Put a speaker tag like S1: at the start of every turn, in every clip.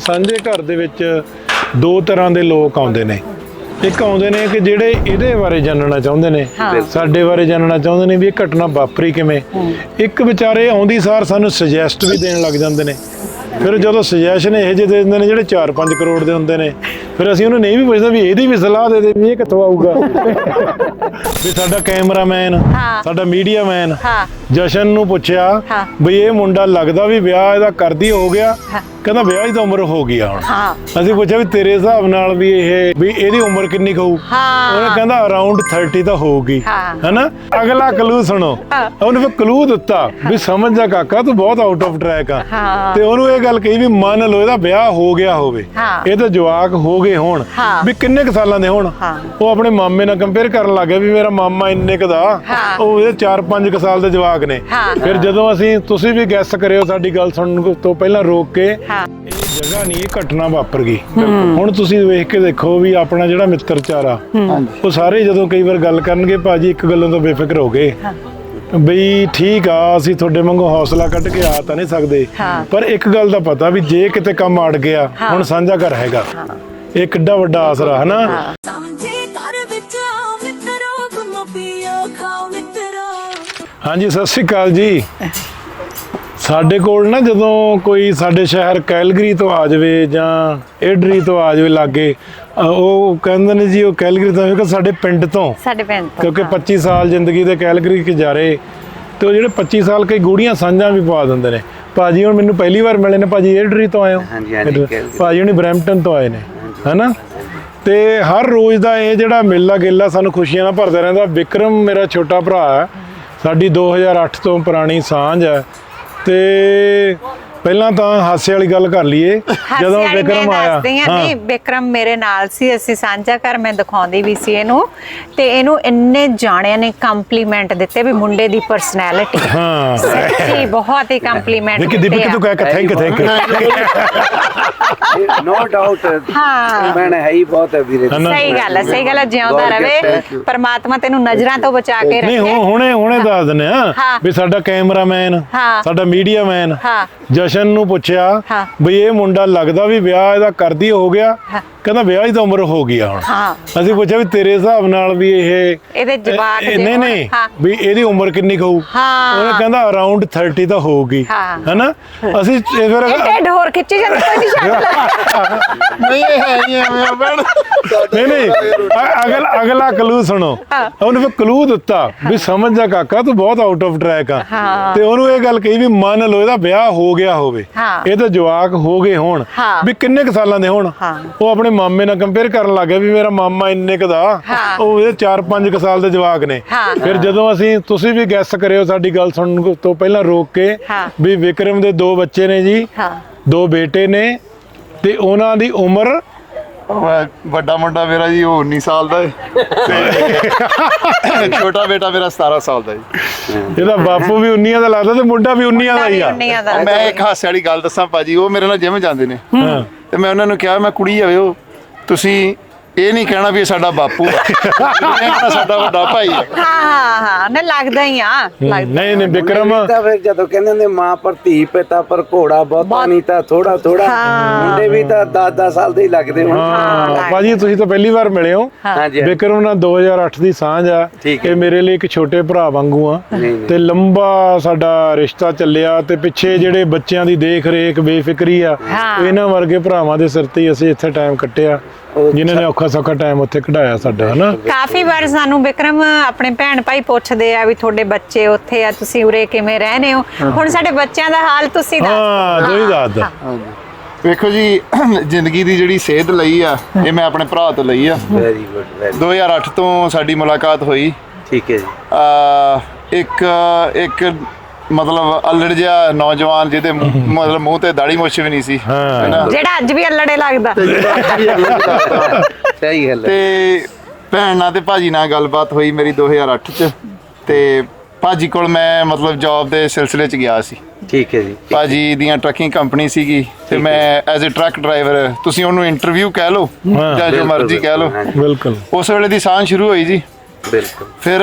S1: ਸਾਂਝੇ ਘਰ ਦੇ ਵਿੱਚ ਦੋ ਤਰ੍ਹਾਂ ਦੇ ਲੋਕ ਆਉਂਦੇ ਨੇ। ਇੱਕ ਆਉਂਦੇ ਨੇ ਕਿ ਜਿਹੜੇ ਇਹਦੇ ਬਾਰੇ ਜਾਣਨਾ ਚਾਹੁੰਦੇ ਨੇ। ਸਾਡੇ ਬਾਰੇ ਜਾਣਨਾ ਚਾਹੁੰਦੇ ਨੇ ਵੀ ਇਹ ਘਟਨਾ ਵਾਪਰੀ ਕਿਵੇਂ। ਇੱਕ ਵਿਚਾਰੇ ਆਉਂਦੀ ਸਾਰ ਸਾਨੂੰ ਸੁਜੈਸਟ ਵੀ ਦੇਣ ਲੱਗ ਜਾਂਦੇ ਨੇ। ਫਿਰ ਜਦੋਂ ਸੁਜੈਸ਼ਨ ਇਹੋ ਜਿਹੇ ਦੇ ਦਿੰਦੇ ਨੇ ਜਿਹੜੇ 4-5 ਕਰੋੜ ਦੇ ਹੁੰਦੇ ਨੇ ਫਿਰ ਅਸੀਂ ਉਹਨੂੰ ਨਹੀਂ ਵੀ ਪੁੱਛਦੇ ਵੀ ਇਹਦੀ ਵੀ ਸਲਾਹ ਦੇ ਦੇ ਵੀ ਇਹ ਕਿੱਥੋਂ ਆਊਗਾ ਵੀ ਸਾਡਾ ਕੈਮਰਾਮੈਨ। ਸਾਡਾ ਮੀਡੀਆ ਮੈਨ
S2: ਹਾਂ
S1: ਜਸ਼ਨ ਨੂੰ ਪੁੱਛਿਆ। ਵੀ ਇਹ ਮੁੰਡਾ ਲੱਗਦਾ ਵੀ ਵਿਆਹ ਇਹਦਾ ਕਰਦੀ ਹੋ ਗਿਆ। ਕਹਿੰਦਾ ਵਿਆਹ ਦੀ ਤਾਂ ਉਮਰ ਹੋ ਗਈ ਹੁਣ ਅਸੀਂ ਪੁੱਛਿਆ ਵੀ ਤੇਰੇ ਹਿਸਾਬ ਨਾਲ ਵੀ ਇਹ ਵੀ ਇਹਦੀ ਉਮਰ ਕਿੰਨੀ ਕਹੂ। ਉਹਨੇ ਕਹਿੰਦਾ ਅਰਾਊਂਡ 30 ਤਾਂ ਹੋਊਗੀ। ਹੈਨਾ ਅਗਲਾ ਕਲੂ ਸੁਣੋ। ਉਹਨੇ ਫਿਰ ਕਲੂ ਦਿੱਤਾ ਵੀ ਸਮਝ ਜਾ ਕਾਕਾ ਤੂੰ ਬਹੁਤ ਆਊਟ ਆਫ ਟਰੈਕ ਆ। ਤੇ ਉਹਨੂੰ ਇਹ ਗੱਲ ਕਹੀ ਵੀ ਮੰਨ ਲਓ ਇਹਦਾ ਵਿਆਹ ਹੋ ਗਿਆ ਹੋਵੇ
S2: ਹਾਂ।
S1: ਇਹ ਤਾਂ ਜਵਾਕ ਹੋ ਗਏ ਹੋਣ
S2: ਹਾਂ।
S1: ਵੀ ਕਿੰਨੇ ਕੁ ਸਾਲਾਂ ਦੇ ਹੋਣ
S2: ਹਾਂ।
S1: ਉਹ ਆਪਣੇ ਮਾਮੇ ਨਾਲ ਕੰਪੇਅਰ ਕਰਨ ਲੱਗ ਗਿਆ ਵੀ ਮੇਰਾ ਮਾਮਾ ਇੰਨੇ ਕੁ ਦਾ
S2: ਹਾਂ।
S1: ਉਹ ਇਹਦੇ 4-5 ਕੁ ਸਾਲ ਦੇ ਜਵਾਕ ਨੇ
S2: ਹਾਂ।
S1: ਫਿਰ ਜਦੋਂ ਅਸੀਂ ਤੁਸੀਂ ਵੀ ਗੈਸ ਕਰਿਓ ਸਾਡੀ ਗੱਲ ਸੁਣਨ ਤੋਂ ਪਹਿਲਾਂ ਰੋਕ ਕੇ
S2: ਹਾਂ
S1: ਇਹ ਜਗ੍ਹਾ ਨਹੀਂ ਇਹ ਘਟਨਾ ਵਾਪਰ ਗਈ ਹੁਣ ਤੁਸੀਂ ਵੇਖ ਕੇ ਦੇਖੋ ਵੀ ਆਪਣਾ ਜਿਹੜਾ ਮਿੱਤਰਚਾਰਾ ਉਹ ਸਾਰੇ ਜਦੋਂ ਕਈ ਵਾਰ ਗੱਲ ਕਰਨਗੇ ਭਾਜੀ ਇੱਕ ਗੱਲੋਂ ਤੋਂ ਬੇਫਿਕਰ ਹੋ ਗਏ ਬਈ ਠੀਕ ਆ ਅਸੀਂ ਤੁਹਾਡੇ ਵਾਂਗੂ ਹੌਸਲਾ ਕੱਢ ਕੇ ਆ ਤਾਂ ਨਹੀਂ ਸਕਦੇ।
S2: ਹਾਂ।
S1: ਪਰ ਇੱਕ ਗੱਲ ਦਾ ਪਤਾ ਵੀ ਜੇ ਕਿਤੇ ਕੰਮ ਅੜ ਗਿਆ ਹੁਣ ਸਾਂਝਾ ਘਰ ਹੈਗਾ। ਇਹ ਕਿੱਡਾ ਵੱਡਾ ਆਸਰਾ ਹਨਾ?
S3: ਸਮਝੇ ਘਰ ਵਿੱਚ ਆਓ ਮਿੱਤਰੋ ਘੁੰਮੋ ਪੀਓ ਖਾਓ ਮਿੱਤਰੋ।
S1: ਹਾਂਜੀ ਸਤਿ ਸ਼੍ਰੀ ਅਕਾਲ ਜੀ। ਸਾਡੇ ਕੋਲ ਨਾ ਜਦੋਂ ਕੋਈ ਸਾਡੇ ਸ਼ਹਿਰ ਕੈਲਗਰੀ ਤੋਂ ਆ ਜਾਵੇ ਜਾਂ ਏਡਰੀ ਤੋਂ ਆ ਜਾਵੇ ਲਾਗੇ ਉਹ ਕਹਿੰਦੇ ਨੇ ਜੀ ਉਹ ਕੈਲਗਰੀ ਤੋਂ ਕਿ ਸਾਡੇ ਪਿੰਡ ਤੋਂ।
S2: ਸਾਡੇ ਪਿੰਡ ਤੋਂ
S1: ਕਿਉਂਕਿ 25 ਸਾਲ ਜ਼ਿੰਦਗੀ ਦੇ ਕੈਲਗਰੀ ਗੁਜ਼ਾਰੇ ਤੇ ਉਹ ਜਿਹੜੇ 25 ਸਾਲ ਕਈ ਗੂੜੀਆਂ ਸਾਂਝਾਂ ਵੀ ਪਵਾ ਦਿੰਦੇ ਨੇ। ਭਾਜੀ ਹੁਣ ਮੈਨੂੰ ਪਹਿਲੀ ਵਾਰ ਮਿਲੇ ਨੇ ਭਾਜੀ ਏਡਰੀ ਤੋਂ ਆਏ ਹੋ?
S4: ਹਾਂਜੀ, ਹਾਂਜੀ।
S1: ਭਾਜੀ ਹੁਣੀ ਬਰੈਂਪਟਨ ਤੋਂ ਆਏ ਨੇ ਹੈਨਾ? ਤੇ ਹਰ ਰੋਜ਼ ਦਾ ਇਹ ਜਿਹੜਾ ਮੇਲਾ ਗੇਲਾ ਸਾਨੂੰ ਖੁਸ਼ੀਆਂ ਨਾਲ ਭਰਦਾ ਰਹਿੰਦਾ। ਵਿਕਰਮ ਮੇਰਾ ਛੋਟਾ ਭਰਾ ਹੈ ਸਾਡੀ 2008 ਤੋਂ ਪੁਰਾਣੀ ਸਾਂਝ ਹੈ। ਤੇ ਪਹਿਲਾਂ ਤਾਂ ਹਾਸੇ ਵਾਲੀ ਗੱਲ ਕਰ ਲਈਏ ਜਦੋਂ ਵਿਕਰਮ ਆਇਆ
S2: ਹਾਂ ਨਹੀਂ ਵਿਕਰਮ ਮੇਰੇ ਨਾਲ ਸੀ ਅਸੀਂ ਸਾਂਝਾ ਘਰ ਮੈਂ ਦਿਖਾਉਂਦੀ ਵੀ ਸੀ ਇਹਨੂੰ ਤੇ ਇਹਨੂੰ ਇੰਨੇ ਜਾਣਿਆਂ ਨੇ ਕੰਪਲੀਮੈਂਟ ਦਿੱਤੇ ਵੀ ਮੁੰਡੇ ਦੀ ਪਰਸਨੈਲਿਟੀ
S1: ਹਾਂ
S2: ਸੱਚੀ ਬਹੁਤ ਹੀ ਕੰਪਲੀਮੈਂਟ
S1: ਦੇਖੀ ਦੀਪਕ ਤੂੰ ਕਹਿ ਕੇ ਥੈਂਕ ਥੈਂਕ
S4: ਨੋ ਡਾਊਟ
S2: ਹਾਂ।
S4: ਮੈਂ ਹੈ ਹੀ ਬਹੁਤ ਹੈ ਵੀਰੇ?
S2: ਸਹੀ ਗੱਲ ਹੈ ਸਹੀ ਗੱਲ ਹੈ ਜਿਉਂਦਾ ਰਵੇ
S4: you.
S2: ਪਰਮਾਤਮਾ ਤੈਨੂੰ ਨਜ਼ਰਾਂ ਤੋਂ ਬਚਾ ਕੇ
S1: ਨਹੀਂ
S2: ਰੱਖੇ
S1: ਹੁਣ ਹੁਣੇ ਹੁਣੇ ਦੱਸ ਦਿੰਦੇ ਆ। ਵੀ ਸਾਡਾ ਕੈਮਰਾਮੈਨ। ਸਾਡਾ ਮੀਡੀਆ ਮੈਨ
S2: ਹਾਂ।
S1: ਜਸ਼ਨ ਨੂੰ ਪੁੱਛਿਆ
S2: ਹਾਂ।
S1: ਵੀ ਇਹ ਮੁੰਡਾ ਲੱਗਦਾ ਵੀ ਵਿਆਹ ਇਹਦਾ ਕਰਦੀ ਹੋ ਗਿਆ
S2: ਹਾਂ।
S1: ਕਹਿੰਦਾ ਵਿਆਹ ਦੀ ਤਾਂ ਉਮਰ ਹੋ ਗਈ ਆ ਹੁਣ
S2: ਹਾਂ
S1: ਅਸੀਂ ਪੁੱਛਿਆ ਵੀ ਤੇਰੇ ਹਿਸਾਬ ਨਾਲ ਵੀ ਇਹ
S2: ਇਹਦੇ ਜਵਾਕ
S1: ਇਹ- ਨਹੀਂ ਨਹੀਂ
S2: ਹਾਂ।
S1: ਵੀ ਇਹਦੀ ਉਮਰ ਕਿੰਨੀ ਕਹੂ
S2: ਹਾਂ।
S1: ਉਹਨੇ ਕਹਿੰਦਾ ਅਰਾਊਂਡ 30 ਤਾਂ ਹੋਊਗੀ
S2: ਹਾਂ।
S1: ਹੈਨਾ ਅਸੀਂ ਇਹ ਫਿਰ
S2: ਇਹ ਢਿੱਡ ਹੋਰ ਖਿੱਚੀ ਜਾਂਦੀ ਕੋਈ ਨਹੀਂ ਛੱਡ
S1: ਨਹੀਂ ਇਹ ਹੈ ਹੀ ਐਵੇਂ ਆ ਭੈਣ ਨਹੀਂ ਨਹੀਂ ਅ- ਅਗਲ ਅਗਲਾ ਕਲੂ ਸੁਣੋ ਉਹਨੇ ਫਿਰ ਕਲੂ ਦਿੱਤਾ ਵੀ ਸਮਝ ਜਾ ਕਾਕਾ ਤੂੰ ਬਹੁਤ ਆਊਟ ਆਫ ਟਰੈਕ ਆ
S2: ਹਾਂ।
S1: ਤੇ ਉਹਨੂੰ ਇਹ ਗੱਲ ਕਹੀ ਵੀ ਮੰਨ ਲਓ ਇਹਦਾ ਵਿਆਹ ਹੋ ਗਿਆ ਹੋਵੇ
S2: ਹਾਂ।
S1: ਇਹ ਤਾਂ ਜਵਾਕ ਹੋ ਗਏ ਹੋਣ
S2: ਹਾਂ।
S1: ਵੀ ਕਿੰਨੇ ਕੁ ਸਾਲਾਂ ਦੇ ਹੋਣ
S2: ਹਾਂ।
S1: ਉਹ ਆਪਣੇ ਮਾਮੇ ਨਾਲ ਕੰਪੇਅਰ ਕਰਨ ਲੱਗ ਗਿਆ ਵੀ ਮੇਰਾ ਮਾਮਾ ਇੰਨੇ ਕੁ ਦਾ
S2: ਹਾਂ।
S1: ਉਹ ਇਹਦੇ 4-5 ਕੁ ਸਾਲ ਦੇ ਜਵਾਕ ਨੇ। ਫਿਰ ਜਦੋਂ ਅਸੀਂ ਤੁਸੀਂ ਵੀ ਗੈਸ ਕਰਿਓ ਸਾਡੀ ਗੱਲ ਸੁਣਨ ਤੋਂ ਪਹਿਲਾਂ ਰੋਕ ਕੇ। ਵੀ ਵਿਕਰਮ ਦੇ ਦੋ ਬੱਚੇ ਨੇ ਜੀ
S2: ਹਾਂ
S1: ਦੋ ਬੇਟੇ ਨੇ ਤੇ ਉਹਨਾਂ ਦੀ ਉਮਰ
S5: ਵੱਡਾ ਮੁੰਡਾ ਮੇਰਾ ਜੀ ਉਹ 19 ਸਾਲ ਦਾ ਹੈ ਤੇ ਛੋਟਾ ਬੇਟਾ ਮੇਰਾ 17 ਸਾਲ ਦਾ ਜੀ
S1: ਇਹਦਾ ਬਾਪੂ ਵੀ 19 ਦਾ ਲੱਗਦਾ ਤੇ ਮੁੰਡਾ ਵੀ 19 ਦਾ ਹੀ ਆ
S5: ਮੈਂ ਇੱਕ ਹਾਸੇ ਵਾਲੀ ਗੱਲ ਦੱਸਾਂ ਭਾਜੀ ਉਹ ਮੇਰੇ ਨਾਲ ਜਿਮ ਜਾਂਦੇ ਨੇ
S1: ਹਾਂ।
S5: ਤੇ ਮੈਂ ਉਹਨਾਂ ਨੂੰ ਕਿਹਾ ਮੈਂ ਕੁੜੀ ਆਵੇ ਉਹ। ਤੁਸੀਂ ਇਹ ਨਹੀਂ ਕਹਿਣਾ ਵੀ ਇਹ ਸਾਡਾ ਬਾਪੂ ਆ। ਇਹ ਕਹਿਣਾ ਸਾਡਾ ਵੱਡਾ ਭਾਈ ਆ।
S2: ਹਾਂ ਹਾਂ ਹਾਂ। ਨਾ ਲੱਗਦਾ ਹੀ ਆ। ਲੱਗਦਾ
S1: ਨਹੀਂ ਨਹੀਂ ਵਿਕਰਮ।
S4: ਤਾਂ ਫਿਰ ਜਦੋਂ ਕਹਿੰਦੇ ਨੇ ਮਾਂ ਪਰ ਧੀ ਪਿਤਾ ਪਰ ਘੋੜਾ ਬਹੁਤਾ ਨਹੀਂ ਤਾਂ ਥੋੜਾ ਥੋੜਾ। ਮੁੰਡੇ ਵੀ ਤਾਂ 10 10 ਸਾਲ ਦੇ ਹੀ ਲੱਗਦੇ ਹੁਣ।
S1: ਹਾਂ ਭਾਜੀ ਤੁਸੀਂ ਤਾਂ ਪਹਿਲੀ ਵਾਰ ਮਿਲੇ ਹੋ।
S4: ਹਾਂਜੀ
S1: ਵਿਕਰਮ ਨਾਲ 2008 ਦੀ ਸਾਂਝ ਆ।
S4: ਠੀਕ।
S1: ਇਹ ਮੇਰੇ ਲਈ ਇੱਕ ਛੋਟੇ ਭਰਾ ਵਾਂਗੂ ਆ। ਤੇ ਲੰਬਾ ਸਾਡਾ ਰਿਸ਼ਤਾ ਚੱਲਿਆ ਤੇ ਪਿੱਛੇ ਜਿਹੜੇ ਬੱਚਿਆਂ ਦੀ ਦੇਖ ਰੇਖ ਬੇਫਿਕਰੀ ਆ। ਇਹਨਾਂ ਵਰਗੇ ਭਰਾਵਾਂ ਦੇ ਸਿਰ ਤੇ ਹੀ ਅਸੀਂ ਇੱਥੇ ਟਾਈਮ ਕੱਟਿਆ। ਜਿਨ੍ਹਾਂ ਨੇ ਔਖਾ ਸੌਖਾ ਟਾਈਮ ਉੱਥੇ ਕਢਾਇਆ ਸਾਡਾ ਹਨਾ?
S2: ਕਾਫੀ ਵਾਰ ਸਾਨੂੰ ਵਿਕਰਮ ਆਪਣੇ ਭੈਣ ਭਾਈ ਪੁੱਛਦੇ ਆ ਵੀ ਤੁਹਾਡੇ ਬੱਚੇ ਉੱਥੇ ਆ ਤੁਸੀਂ ਉਰੇ ਕਿਵੇਂ ਰਹਿੰਦੇ ਹੋ? ਹੁਣ ਸਾਡੇ ਬੱਚਿਆਂ ਦਾ ਹਾਲ ਤੁਸੀਂ ਦੱਸ
S1: ਹਾਂ ਤੁਸੀਂ ਦੱਸ ਦਿਓ।
S5: ਵੇਖੋ ਜੀ ਜ਼ਿੰਦਗੀ ਦੀ ਜਿਹੜੀ ਸੇਧ ਲਈ ਆ ਇਹ ਮੈਂ ਆਪਣੇ ਭਰਾ ਤੋਂ ਲਈ ਆ।
S4: ਵੈਰੀ ਗੁੱਡ ਵੈਰੀ
S5: 2008 ਤੋਂ ਸਾਡੀ ਮੁਲਾਕਾਤ ਹੋਈ।
S4: ਠੀਕ ਹੈ ਜੀ।
S5: ਆ ਇੱਕ ਇੱਕ ਮਤਲਬ ਅਲੜ ਜਿਹਾ ਨੌਜਵਾਨ ਜਿਹਦੇ ਮੂੰਹ- ਮਤਲਬ ਮੂੰਹ ਤੇ ਦਾੜੀ ਮੁੱਛ ਵੀ ਨਹੀਂ ਸੀ।
S1: ਹਾਂ।
S5: ਹੈਨਾ?
S2: ਜਿਹੜਾ ਅੱਜ ਵੀ ਅਲੜੇ ਲੱਗਦਾ।
S4: ਸਹੀ ਗੱਲ ਹੈ।
S5: ਤੇ ਭੈਣ ਨਾਲ ਤੇ ਭਾਜੀ ਨਾਲ ਗੱਲਬਾਤ ਹੋਈ ਮੇਰੀ 2008 ਚ। ਤੇ ਭਾਜੀ ਕੋਲ ਮੈਂ ਮਤਲਬ ਜੌਬ ਦੇ ਸਿਲਸਿਲੇ ਚ ਗਿਆ ਸੀ।
S4: ਠੀਕ ਹੈ ਜੀ।
S5: ਭਾਜੀ ਦੀਆਂ ਟਰੱਕਿੰਗ ਕੰਪਨੀ ਸੀਗੀ। ਤੇ ਮੈਂ ਐਜ਼ ਅ ਟਰੱਕ ਡਰਾਈਵਰ ਤੁਸੀਂ ਉਹਨੂੰ ਇੰਟਰਵਿਊ ਕਹਿ ਲਓ
S1: ਹਾਂ।
S5: ਜਾਂ ਜੋ
S4: ਬਿਲਕੁਲ,
S5: ਮਰਜ਼ੀ ਕਹਿ ਲਓ।
S1: ਬਿਲਕੁਲ।
S5: ਉਸ ਵੇਲੇ ਦੀ ਸਾਂਝ ਸ਼ੁਰੂ ਹੋਈ ਜੀ।
S4: ਬਿਲਕੁਲ।
S5: ਫਿਰ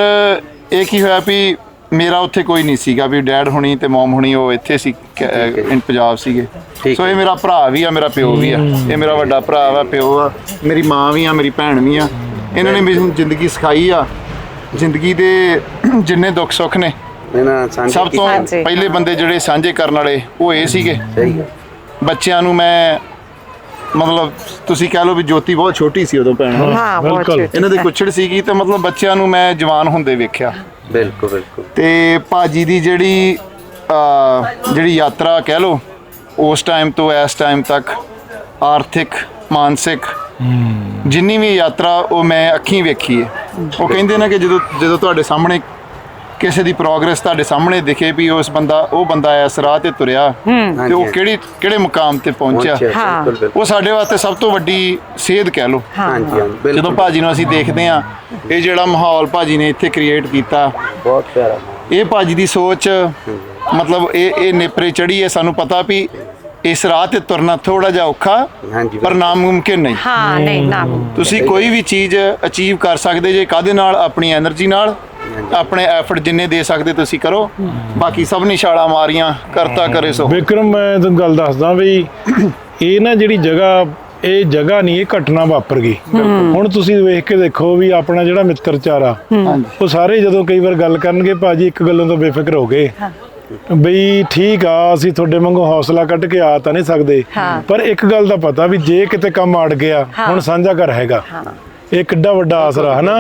S5: ਇਹ ਕੀ ਹੋਇਆ ਵੀ ਮੇਰਾ ਉੱਥੇ ਕੋਈ ਨਹੀਂ ਸੀਗਾ ਵੀ ਡੈਡ ਹੁਣੀ ਤੇ ਮਮ ਹੁਣੀ ਉਹ ਇੱਥੇ ਸੀ ਇਨ ਪੰਜਾਬ ਸੀਗੇ। ਸੋ ਇਹ ਮੇਰਾ ਭਰਾ ਵੀ ਆ ਮੇਰਾ ਪਿਓ ਵੀ ਆ। ਇਹ ਮੇਰਾ ਵੱਡਾ ਭਰਾ ਵਾ ਪਿਓ ਆ ਮੇਰੀ ਮਾਂ ਵੀ ਆ ਮੇਰੀ ਭੈਣ ਵੀ ਆ। ਇਹਨਾਂ ਨੇ ਮੈਨੂੰ ਜ਼ਿੰਦਗੀ ਸਿਖਾਈ ਆ। ਜ਼ਿੰਦਗੀ ਦੇ ਜਿੰਨੇ ਦੁੱਖ ਸੁੱਖ ਨੇ ਸਭ ਤੋਂ। ਪਹਿਲੇ ਬੰਦੇ ਜਿਹੜੇ ਸਾਂਝੇ ਕਰਨ ਵਾਲੇ ਉਹ ਇਹ ਸੀਗੇ।
S4: ਸਹੀ ਹੈ
S5: ਬੱਚਿਆਂ ਨੂੰ ਮੈਂ ਮਤਲਬ ਤੁਸੀਂ ਕਹਿ ਲਓ ਵੀ ਜੋਤੀ ਬਹੁਤ ਛੋਟੀ ਸੀ ਉਦੋਂ ਭੈਣ।
S2: ਹਾਂ
S1: ਬਿਲਕੁਲ।
S5: ਇਹਨਾਂ ਦੀ ਕੁੱਛੜ ਸੀਗੀ ਤੇ ਮਤਲਬ ਬੱਚਿਆਂ ਨੂੰ ਮੈਂ ਜਵਾਨ ਹੁੰਦੇ ਵੇਖਿਆ।
S4: ਬਿਲਕੁਲ ਬਿਲਕੁਲ।
S5: ਤੇ ਭਾਜੀ ਦੀ ਜਿਹੜੀ ਜਿਹੜੀ ਯਾਤਰਾ ਕਹਿ ਲਓ ਉਸ ਟਾਈਮ ਤੋਂ ਇਸ ਟਾਈਮ ਤੱਕ ਆਰਥਿਕ ਮਾਨਸਿਕ ਜਿੰਨੀ ਵੀ ਯਾਤਰਾ ਉਹ ਮੈਂ ਅੱਖੀਂ ਵੇਖੀ ਹੈ। ਉਹ ਕਹਿੰਦੇ ਨੇ ਕਿ ਜਦੋਂ ਜਦੋਂ ਤੁਹਾਡੇ ਸਾਹਮਣੇ ਕਿਸੇ ਦੀ ਪ੍ਰੋਗਰੈਸ ਤੁਹਾਡੇ ਸਾਹਮਣੇ ਦਿਖੇ ਵੀ ਉਸ ਬੰਦਾ ਉਹ ਬੰਦਾ ਇਸ ਰਾਹ ਤੇ ਤੁਰਿਆ ਤੇ ਉਹ ਕਿਹੜੀ ਕਿਹੜੇ ਮੁਕਾਮ ਤੇ ਪਹੁੰਚਿਆ? ਉਹ ਸਾਡੇ ਵਾਸਤੇ ਸਭ ਤੋਂ ਵੱਡੀ ਸੇਧ ਕਹਿ ਲਓ। ਜਦੋਂ ਭਾਜੀ ਨੂੰ ਅਸੀਂ ਦੇਖਦੇ ਆ ਇਹ ਜਿਹੜਾ ਮਾਹੌਲ ਭਾਜੀ ਨੇ ਇੱਥੇ ਕ੍ਰੀਏਟ ਕੀਤਾ
S4: ਬਹੁਤ ਪਿਆਰਾ
S5: ਇਹ ਭਾਜੀ ਦੀ ਸੋਚ ਮਤਲਬ ਇਹ ਇਹ ਨੇਪਰੇ ਚੜੀ ਹੈ ਸਾਨੂੰ ਪਤਾ ਵੀ ਇਸ ਰਾਹ ਤੇ ਤੁਰਨਾ ਥੋੜਾ ਜਿਹਾ ਔਖਾ ਪਰ ਨਾਮੁਮਕਿਨ ਨਹੀਂ।
S2: ਹਾਂ ਨਹੀਂ ਨਾ
S5: ਤੁਸੀਂ ਕੋਈ ਵੀ ਚੀਜ਼ ਅਚੀਵ ਕਰ ਸਕਦੇ ਜੇ ਕਾਦੇ ਨਾਲ? ਆਪਣੀ એનર્ਜੀ ਨਾਲ। ਆਪਣੇ ਐਫਰਟ ਜਿੰਨੇ ਦੇ ਸਕਦੇ ਤੁਸੀਂ ਕਰੋ। ਬਾਕੀ ਸਭ ਨੇ ਛਾਲਾਂ ਮਾਰੀਆਂ ਕਰਤਾ ਕਰੇ ਸੋ।
S1: ਵਿਕਰਮ ਮੈਂ ਤੁਹਾਨੂੰ ਗੱਲ ਦੱਸਦਾ ਵੀ ਇਹ ਨਾ ਜਿਹੜੀ ਜਗ੍ਹਾ ਇਹ ਜਗ੍ਹਾ ਨਹੀਂ ਇਹ ਘਟਨਾ ਵਾਪਰ ਗਈ। ਹੁਣ ਤੁਸੀਂ ਵੇਖ ਕੇ ਦੇਖੋ ਵੀ ਆਪਣਾ ਜਿਹੜਾ ਮਿੱਤਰਚਾਰਾ ਉਹ ਸਾਰੇ ਜਦੋਂ ਕਈ ਵਾਰ ਗੱਲ ਕਰਨਗੇ ਭਾਜੀ ਇੱਕ ਗੱਲੋਂ ਤੋਂ ਬੇਫਿਕਰ ਹੋ ਗਏ। ਬਈ ਠੀਕ ਆ ਅਸੀਂ ਤੁਹਾਡੇ ਵਾਂਗੂ ਹੌਸਲਾ ਕੱਢ ਕੇ ਆ ਤਾਂ ਨਹੀਂ ਸਕਦੇ। ਪਰ ਇੱਕ ਗੱਲ ਦਾ ਪਤਾ ਵੀ ਜੇ ਕਿਤੇ ਕੰਮ ਅੜ ਗਿਆ ਹੁਣ ਸਾਂਝਾ ਘਰ ਹੈਗਾ। ਇਹ ਕਿੱਡਾ ਵੱਡਾ ਆਸਰਾ ਹਨਾ?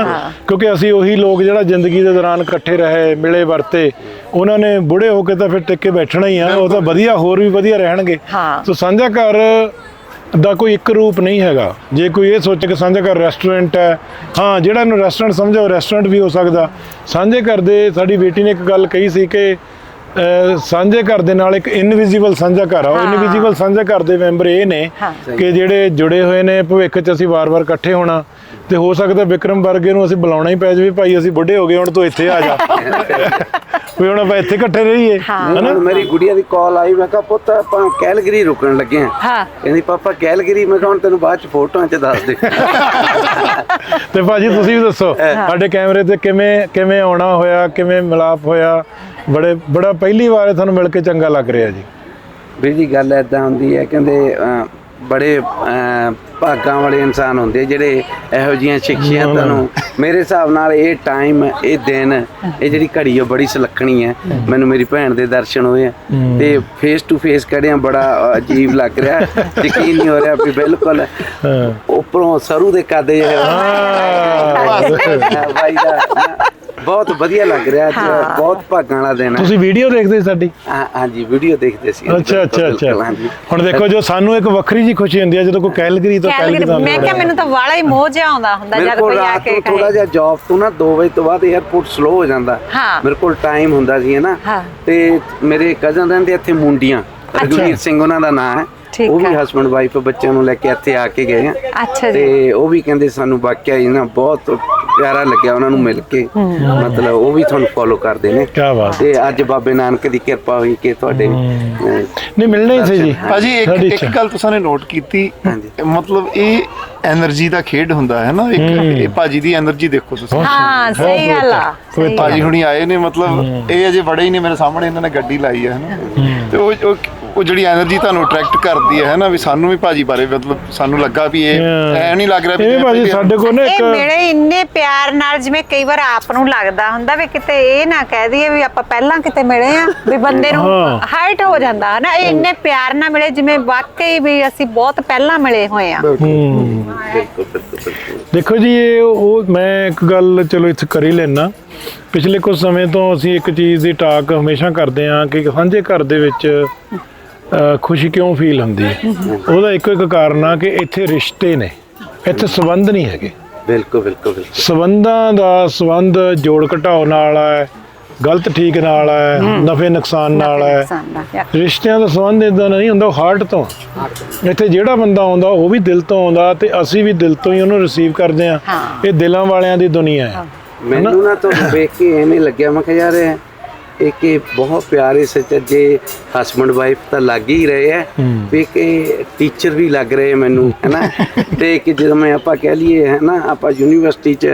S1: ਕਿਉਂਕਿ ਅਸੀਂ ਉਹੀ ਲੋਕ ਜਿਹੜਾ ਜ਼ਿੰਦਗੀ ਦੇ ਦੌਰਾਨ ਇਕੱਠੇ ਰਹੇ ਮਿਲੇ ਵਰਤੇ ਉਹਨਾਂ ਨੇ ਬੁੜੇ ਹੋ ਕੇ ਤਾਂ ਫਿਰ ਟਿੱਕੇ ਬੈਠਣਾ ਹੀ ਆ ਉਹ ਤਾਂ ਵਧੀਆ ਹੋਰ ਵੀ ਵਧੀਆ ਰਹਿਣਗੇ।
S2: ਹਾਂ।
S1: ਸੋ ਸਾਂਝਾ ਘਰ ਦਾ ਕੋਈ ਇੱਕ ਰੂਪ ਨਹੀਂ ਹੈਗਾ। ਜੇ ਕੋਈ ਇਹ ਸੋਚੇ ਕਿ ਸਾਂਝਾ ਘਰ ਰੈਸਟੋਰੈਂਟ ਹੈ ਹਾਂ ਜਿਹੜਾ ਇਹਨੂੰ ਰੈਸਟੋਰੈਂਟ ਸਮਝੋ ਰੈਸਟੋਰੈਂਟ ਵੀ ਹੋ ਸਕਦਾ। ਸਾਂਝੇ ਘਰ ਦੇ ਸਾਡੀ ਬੇਟੀ ਨੇ ਇੱਕ ਗੱਲ ਕਹੀ ਸੀ ਕਿ ਸਾਂਝੇ ਘਰ ਦੇ ਨਾਲ ਇੱਕ ਇਨਵਿਜ਼ੀਬਲ ਸਾਂਝਾ ਘਰ ਆ। ਉਹ
S2: ਹਾਂ।
S1: ਇਨਵਿਜ਼ੀਬਲ ਸਾਂਝਾ ਘਰ ਦੇ ਮੈਂਬਰ ਇਹ ਨੇ
S2: ਹਾਂ।
S1: ਕਿ ਜਿਹੜੇ ਜੁੜੇ ਹੋਏ ਨੇ ਭਵਿੱਖ 'ਚ ਅਸੀਂ ਵਾਰ-ਵਾਰ ਇਕੱਠੇ ਹੋਣਾ। ਤੇ ਹੋ ਸਕਦਾ ਵਿਕਰਮ ਵਰਗੇ ਨੂੰ ਅਸੀਂ ਬੁਲਾਉਣਾ ਹੀ ਪੈ ਜਾਵੇ ਭਾਈ ਅਸੀਂ ਬੁੱਢੇ ਹੋ ਗਏ ਹੁਣ ਤੂੰ ਇੱਥੇ ਆ ਜਾ। ਵੀ ਹੁਣ ਆਪਾਂ ਇੱਥੇ ਇਕੱਠੇ ਰਹੀਏ
S2: ਹਾਂ।
S1: ਹਨਾ?
S4: ਮੇਰੀ ਗੁੜੀਆ ਦੀ ਕਾਲ ਆਈ ਮੈਂ ਕਿਹਾ ਪੁੱਤ ਆਪਾਂ ਕੈਲਗਰੀ ਰੁਕਣ ਲੱਗੇ ਆ
S2: ਹਾਂ।
S4: ਕਹਿੰਦੀ ਪਾਪਾ ਕੈਲਗਰੀ ਮੈਂ ਕਿਹਾ ਹੁਣ ਤੈਨੂੰ ਬਾਅਦ ਚ ਫੋਟੋਆਂ ਚ ਦੱਸ ਦੇ।
S1: ਤੇ ਭਾਜੀ ਤੁਸੀਂ ਵੀ ਦੱਸੋ ਸਾਡੇ ਕੈਮਰੇ ਤੇ ਕਿਵੇਂ ਕਿਵੇਂ ਆਉਣਾ ਹੋਇਆ ਕਿਵੇਂ ਮਿਲਾਪ ਹੋਇਆ? ਬੜੇ ਬੜਾ ਪਹਿਲੀ ਵਾਰ ਤੁਹਾਨੂੰ ਮਿਲ ਕੇ ਚੰਗਾ ਲੱਗ ਰਿਹਾ ਜੀ।
S4: ਵੀਰ ਜੀ ਗੱਲ ਐਦਾਂ ਹੁੰਦੀ ਹੈ ਕਹਿੰਦੇ ਬੜੇ ਭਾਗਾਂ ਵਾਲੇ ਇਨਸਾਨ ਹੁੰਦੇ ਜਿਹੜੇ ਇਹੋ ਜੀਆਂ ਸ਼ਖਸੀਅਤਾਂ ਨੂੰ ਮੇਰੇ ਹਿਸਾਬ ਨਾਲ ਇਹ ਟਾਈਮ ਇਹ ਦਿਨ ਇਹ ਜਿਹੜੀ ਘੜੀ ਉਹ ਬੜੀ ਸੁਲੱਖਣੀ ਹੈ। ਮੈਨੂੰ ਮੇਰੀ ਭੈਣ ਦੇ ਦਰਸ਼ਨ ਹੋਏ ਆ ਤੇ ਫੇਸ ਟੂ ਫੇਸ ਕੜਿਆ ਬੜਾ ਅਜੀਬ ਲੱਗ ਰਿਹਾ। ਯਕੀਨ ਨਹੀਂ ਹੋ ਰਿਹਾ ਵੀ ਬਿਲਕੁਲ ਉੱਪਰੋਂ ਸਰੂ ਦੇ ਕੱਦ ਜਿਹੇ
S1: ਹਾਂ।
S4: ਬਾਈ ਦਾ ਬਹੁਤ ਵਧੀਆ ਲੱਗ ਰਿਹਾ ਅੱਜ। ਬਹੁਤ ਭਾਗਾਂ ਵਾਲਾ ਦਿਨ ਹੈ।
S1: ਤੁਸੀਂ ਵੀਡੀਓ ਦੇਖਦੇ ਸੀ ਸਾਡੀ?
S4: ਹਾਂ- ਹਾਂਜੀ ਵੀਡੀਓ ਦੇਖਦੇ ਸੀ।
S1: ਅੱਛਾ ਅੱਛਾ
S4: ਬਿਲਕੁਲ,
S1: ਅੱਛਾ।
S4: ਹਾਂਜੀ।
S1: ਹੁਣ ਦੇਖੋ ਜੋ ਸਾਨੂੰ ਇੱਕ ਵੱਖਰੀ ਜੀ ਖੁਸ਼ੀ ਹੁੰਦੀ ਹੈ ਜਦੋਂ ਕੋਈ ਕੈਲਗਰੀ ਤੋਂ
S2: ਕੈਲਗਰੀ ਮੈਂ ਕਿਹਾ ਮੈਨੂੰ ਤਾਂ ਵਾਲਾ ਹੀ ਮੋਹ ਜਿਹਾ ਆਉਂਦਾ ਹੁੰਦਾ
S4: ਮੇਰੇ
S2: ਜਦ
S4: ਕੋਲ
S2: ਕੋਈ ਆ
S4: ਰਾਤ
S2: ਕੇ
S4: ਨੂੰ ਥੋੜਾ
S2: ਕਹੇ
S4: ਜਿਹਾ ਜੌਬ ਤੋਂ ਨਾ 2 ਵਜੇ ਤੋਂ ਬਾਅਦ 에어ਪੋਰਟ ਸਲੋ ਹੋ ਜਾਂਦਾ।
S2: ਹਾਂ।
S4: ਮੇਰੇ ਕੋਲ ਟਾਈਮ ਹੁੰਦਾ ਸੀ ਨਾ।
S2: ਹਾਂ।
S4: ਤੇ ਮੇਰੇ ਕਜ਼ਨ ਰਹਿੰਦੇ ਇੱਥੇ ਮੁੰਡੀਆਂ। ਰਘਵੀਰ ਸਿੰਘ ਉਹਨਾਂ ਦਾ ਨਾਮ ਹੈ।
S2: ਠੀਕ
S4: ਉਹ ਵੀ। ਹਸਬੰਡ ਵਾਈਫ ਬੱਚਿਆਂ ਨੂੰ ਲੈ ਕੇ ਇੱਥੇ ਆ ਕੇ ਗਏ ਆ।
S2: ਅੱਛਾ ਜੀ।
S4: ਤੇ ਉਹ ਵੀ ਕਹਿੰਦੇ ਸਾਨੂੰ ਵਾਕਿਆ ਹੀ ਨਾ ਬਹੁਤ ਪਿਆਰਾ ਲੱਗਿਆ ਉਹਨਾਂ ਨੂੰ ਮਿਲ ਕੇ। ਮਤਲਬ ਉਹ ਵੀ ਤੁਹਾਨੂੰ ਫੋਲੋ ਕਰਦੇ ਨੇ।
S1: ਕੀ ਬਾਤ।
S4: ਤੇ ਅੱਜ ਬਾਬੇ ਨਾਨਕ ਦੀ ਕਿਰਪਾ ਹੋਈ ਕਿ ਤੁਹਾਡੇ ਅਹ,
S1: ਨਹੀਂ ਮਿਲਣਾ ਹੀ ਸੀ ਜੀ।
S5: ਭਾਜੀ ਇੱਕ
S1: ਸਾਡੀ
S5: ਇੱਕ
S1: ਇੱਛਾ।
S5: ਗੱਲ ਤੁਸੀਂ ਨੇ ਨੋਟ ਕੀਤੀ।
S4: ਹਾਂਜੀ।
S5: ਮਤਲਬ ਇਹ એનર્ਜੀ ਦਾ ਖੇਡ ਹੁੰਦਾ ਹੈ ਨਾ ਇੱਕ। ਇਹ ਭਾਜੀ ਦੀ એનર્ਜੀ ਦੇਖੋ ਤੁਸੀਂ।
S2: ਹਾਂ ਸਹੀ ਗੱਲ ਆ ਕੋਈ
S5: ਭਾਜੀ ਹੁਣੀ ਆਏ ਨੇ ਮਤਲਬ ਇਹ ਅਜੇ ਵੜੇ ਹੀ ਨੇ ਮੇਰੇ ਸਾਹਮਣੇ ਇਹਨਾਂ ਨੇ ਗੱਡੀ ਲਾਈ ਹੈ ਨਾ। ਤੇ ਉਹ ਉਹ ਜਿਹੜੀ એનર્ਜੀ ਤੁਹਾਨੂੰ ਅਟਰੈਕਟ ਕਰਦੀ ਹੈ ਨਾ ਵੀ ਸਾਨੂੰ ਵੀ ਭਾਜੀ ਬਾਰੇ ਮਤਲਬ ਸਾਨੂੰ ਲੱਗਾ ਵੀ ਇਹ ਐ ਨਹੀਂ ਲੱਗ ਰਿਹਾ ਵੀ
S1: ਭਾਜੀ ਸਾਡੇ ਕੋਲ ਨਾ ਇੱਕ
S2: ਇਹ ਮੇਰੇ ਇੰਨੇ ਪਿਆਰ ਨਾਲ ਜਿਵੇਂ ਕਈ ਵਾਰ ਆਪ ਨੂੰ ਲੱਗਦਾ ਹੁੰਦਾ ਵੀ ਕਿਤੇ ਇਹ ਨਾ ਕਹਿ ਦਈਏ ਵੀ ਆਪਾਂ ਪਹਿਲਾਂ ਕਿਤੇ ਮਿਲੇ ਆ ਵੀ ਬੰਦੇ ਨੂੰ ਹਾਈਟ ਹੋ ਜਾਂਦਾ ਹੈ ਨਾ ਇਹ ਇੰਨੇ ਪਿਆਰ ਨਾਲ ਮਿਲੇ ਜਿਵੇਂ ਵਾਕਈ ਵੀ ਅਸੀਂ ਬਹੁਤ ਪਹਿਲਾਂ ਮਿਲੇ ਹੋਏ ਆ
S4: ਬਿਲਕੁਲ ਬਿਲਕੁਲ ਬਿਲਕੁਲ।
S1: ਦੇਖੋ ਜੀ ਇਹ ਉਹ ਮੈਂ ਇੱਕ ਗੱਲ ਚਲੋ ਇੱਥੇ ਕਰ ਹੀ ਲੈਣਾ ਪਿਛਲੇ ਕੁਝ ਸਮੇਂ ਤੋਂ ਅਸੀਂ ਇੱਕ ਚੀਜ਼ ਦੀ ਟਾਕ ਹਮੇਸ਼ਾ ਕਰਦੇ ਹਾਂ ਕਿ ਸਾਂਝੇ ਘਰ ਦੇ ਵਿੱਚ ਖੁਸ਼ੀ ਕਿਉਂ ਫੀਲ ਹੁੰਦੀ ਹੈ? ਉਹਦਾ ਇੱਕੋ ਇੱਕ ਕਾਰਨ ਆ ਕਿ ਇੱਥੇ ਰਿਸ਼ਤੇ ਨੇ। ਇੱਥੇ ਸਬੰਧ ਨਹੀਂ ਹੈਗੇ।
S4: ਬਿਲਕੁਲ ਬਿਲਕੁਲ ਬਿਲਕੁਲ।
S1: ਸਬੰਧਾਂ ਦਾ ਸਬੰਧ ਜੋੜ ਘਟਾਓ ਨਾਲ ਹੈ। ਗਲਤ ਠੀਕ ਨਾਲ ਹੈ ਨਫੇ ਨੁਕਸਾਨ ਨਾਲ ਹੈ। ਰਿਸ਼ਤਿਆਂ ਦਾ ਸੰਬੰਧ ਇਦਾਂ ਨਹੀਂ ਹੁੰਦਾ ਹਾਰਟ ਤੋਂ। ਇੱਥੇ ਜਿਹੜਾ ਬੰਦਾ ਆਉਂਦਾ ਉਹ ਵੀ ਦਿਲ ਤੋਂ ਆਉਂਦਾ ਤੇ ਅਸੀਂ ਵੀ ਦਿਲ ਤੋਂ ਹੀ ਉਹਨੂੰ ਰਿਸੀਵ ਕਰਦੇ ਆ
S2: ਹਾਂ।
S1: ਇਹ ਦਿਲਾਂ ਵਾਲਿਆਂ ਦੀ ਦੁਨੀਆ ਹੈ।
S4: ਮੈਨੂੰ ਨਾ ਤੁਹਾਨੂੰ ਵੇਖ ਕੇ ਐਵੇਂ ਲੱਗਿਆ ਮੈਂ ਕਿਹਾ ਯਾਰ ਇਹ ਇੱਕ ਇਹ ਬਹੁਤ ਪਿਆਰੇ ਸੱਚੇ ਹਸਬੰਡ ਵਾਈਫ ਤਾਂ ਲੱਗ ਹੀ ਰਹੇ ਹੈ। ਵੀ ਕਿ ਟੀਚਰ ਵੀ ਲੱਗ ਰਹੇ ਮੈਨੂੰ ਹੈਨਾ? ਤੇ ਕਿ ਜਦੋਂ ਮੈਂ ਆਪਾਂ ਕਹਿ ਲਈਏ ਹੈਨਾ ਆਪਾਂ ਯੂਨੀਵਰਸਿਟੀ ਚ